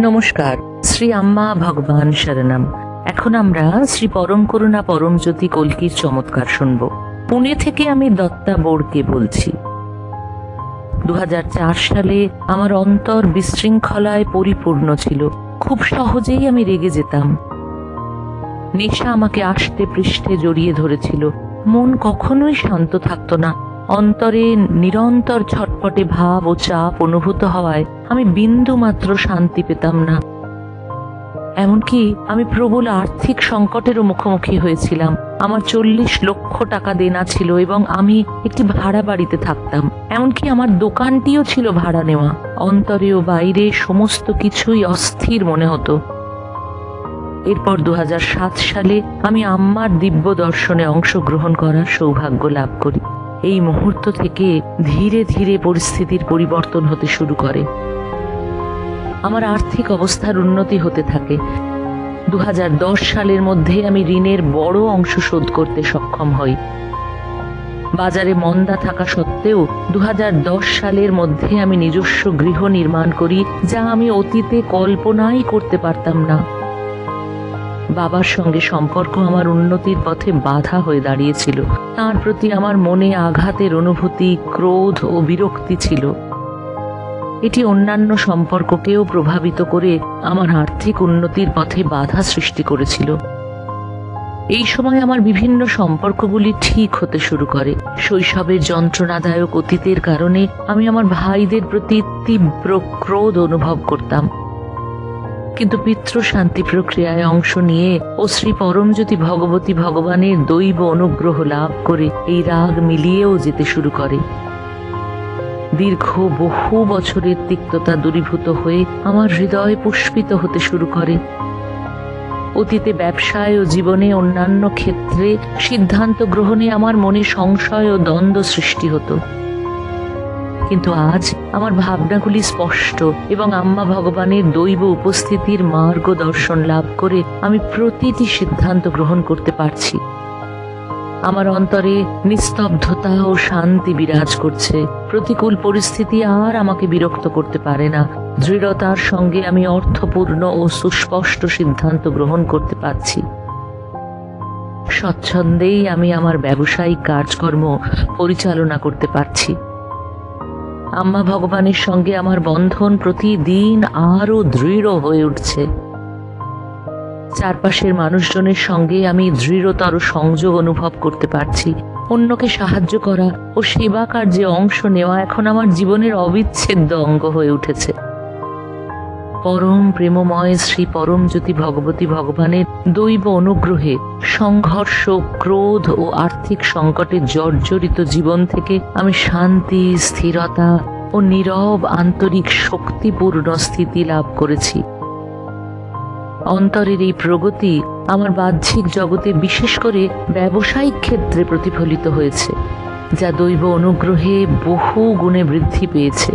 নমস্কার। শ্রী আম্মা ভগবান শরণম। এখন আমরা শ্রী পরম করুণা পরম জ্যোতি কলকির চমৎকার শুনব। পুনে থেকে আমি দত্তা বোর্ডকে বলছি। দু হাজার চার সালে আমার অন্তর বিশৃঙ্খলায় পরিপূর্ণ ছিল। খুব সহজেই আমি রেগে যেতাম। নেশা আমাকে আষ্টে পৃষ্ঠে জড়িয়ে ধরেছিল। মন কখনোই শান্ত থাকতো না। অন্তরে নিরন্তর ছটপটে ভাব ও চাপ অনুভূত হওয়ায় আমি বিন্দু মাত্র শান্তি পেতাম না। এমনকি আমি প্রবল আর্থিক সংকটেরও মুখোমুখি হয়েছিলাম। আমার চল্লিশ লক্ষ টাকা দেনা ছিল এবং আমি একটি ভাড়া বাড়িতে থাকতাম। এমনকি আমার দোকানটিও ছিল ভাড়া নেওয়া। অন্তরে ও বাইরে সমস্ত কিছুই অস্থির মনে হতো। এরপর দু হাজার সাত সালে আমি আম্মার দিব্য দর্শনে অংশগ্রহণ করার সৌভাগ্য লাভ করি। এই মুহূর্ত থেকে ধীরে ধীরে পরিস্থিতির পরিবর্তন হতে শুরু করে। আমার আর্থিক অবস্থার উন্নতি হতে থাকে। দু হাজার দশ সালের মধ্যে আমি ঋণের বড় অংশ শোধ করতে সক্ষম হই। বাজারে মন্দা থাকা সত্ত্বেও দু হাজার দশ সালের মধ্যে আমি নিজস্ব গৃহ নির্মাণ করি, যা আমি অতীতে কল্পনাই করতে পারতাম না। বাবার সঙ্গে সম্পর্ক আমার উন্নতির পথে বাধা হয়ে দাঁড়িয়েছিল। তার প্রতি আমার মনে আঘাতের অনুভূতি, ক্রোধ ও বিরক্তি ছিল। এটি অন্যান্য সম্পর্ককেও প্রভাবিত করে আমার আর্থিক উন্নতির পথে বাধা সৃষ্টি করেছিল। এই সময় আমার বিভিন্ন সম্পর্কগুলি ঠিক হতে শুরু করে। শৈশবের যন্ত্রণাদায়ক অতীতের কারণে আমি আমার ভাইদের প্রতি তীব্র ক্রোধ অনুভব করতাম। কিন্তু পিতৃ শান্তি প্রক্রিয়ায় অংশ নিয়ে ও শ্রী পরমজ্যোতি ভগবতী ভগবানের দৈব অনুগ্রহ লাভ করে এই রাগ মিলিয়েও যেতে শুরু করে। দীর্ঘ বহু বছরের তিক্ততা দূরীভূত হয়ে আমার হৃদয় পুষ্পিত হতে শুরু করে। অতীতে ব্যবসায় ও জীবনে অন্যান্য ক্ষেত্রে সিদ্ধান্ত গ্রহণে আমার মনে সংশয় ও দ্বন্দ্ব সৃষ্টি হতো। কিন্তু আজ আমার ভাবনাগুলি স্পষ্ট এবং আম্মা ভগবানের দৈব উপস্থিতির মার্গদর্শন লাভ করে আমি প্রতিটি সিদ্ধান্ত গ্রহণ করতে পারছি। আমার অন্তরে নিস্তব্ধতা ও শান্তি বিরাজ করছে। প্রতিকূল পরিস্থিতি আর আমাকে বিরক্ত করতে পারে না। দৃঢ়তার সঙ্গে আমি অর্থপূর্ণ ও সুস্পষ্ট সিদ্ধান্ত গ্রহণ করতে পারছি। স্বচ্ছন্দেই আমি আমার ব্যবসায়িক কাজকর্ম পরিচালনা করতে পারছি। আম্মা ভগবানের সঙ্গে আমার বন্ধন প্রতিদিন আরও দৃঢ় হয়ে উঠছে। চারপাশের মানুষজনের সঙ্গে আমি দৃঢ়তর সংযোগ অনুভব করতে পারছি। অন্যকে সাহায্য করা ও সেবা কার্যে অংশ নেওয়া এখন আমার জীবনের অবিচ্ছেদ্য অঙ্গ হয়ে উঠেছে। পরম প্রেমময় শ্রী পরম জ্যোতি ভগবতী ভগবানের দৈব অনুগ্রহে সংঘর্ষ, ক্রোধ ও আর্থিক সংকটে জর্জরিত জীবন থেকে আমি শান্তি, স্থিরতা ও নীরব আন্তরিক শক্তিপূর্ণ স্থিতি লাভ করেছি। অন্তরের এই প্রগতি আমার বাহ্যিক জগতে বিশেষ করে ব্যবসায়িক ক্ষেত্রে প্রতিফলিত হয়েছে, যা দৈব অনুগ্রহে বহু গুণে বৃদ্ধি পেয়েছে।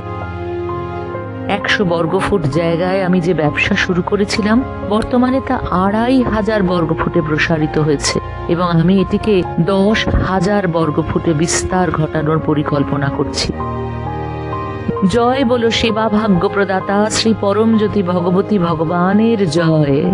একশো বর্গফুট জায়গায় আমি যে ব্যবসা শুরু করেছিলাম, বর্তমানে তা আড়াই হাজার বর্গফুটে প্রসারিত হয়েছে এবং আমি এটিকে দশ হাজার বর্গফুটে বিস্তার ঘটানোর পরিকল্পনা করছি। জয় বলো সেবা ভাগ্য প্রদাতা শ্রী পরমজ্যোতি ভগবতী ভগবানের জয়।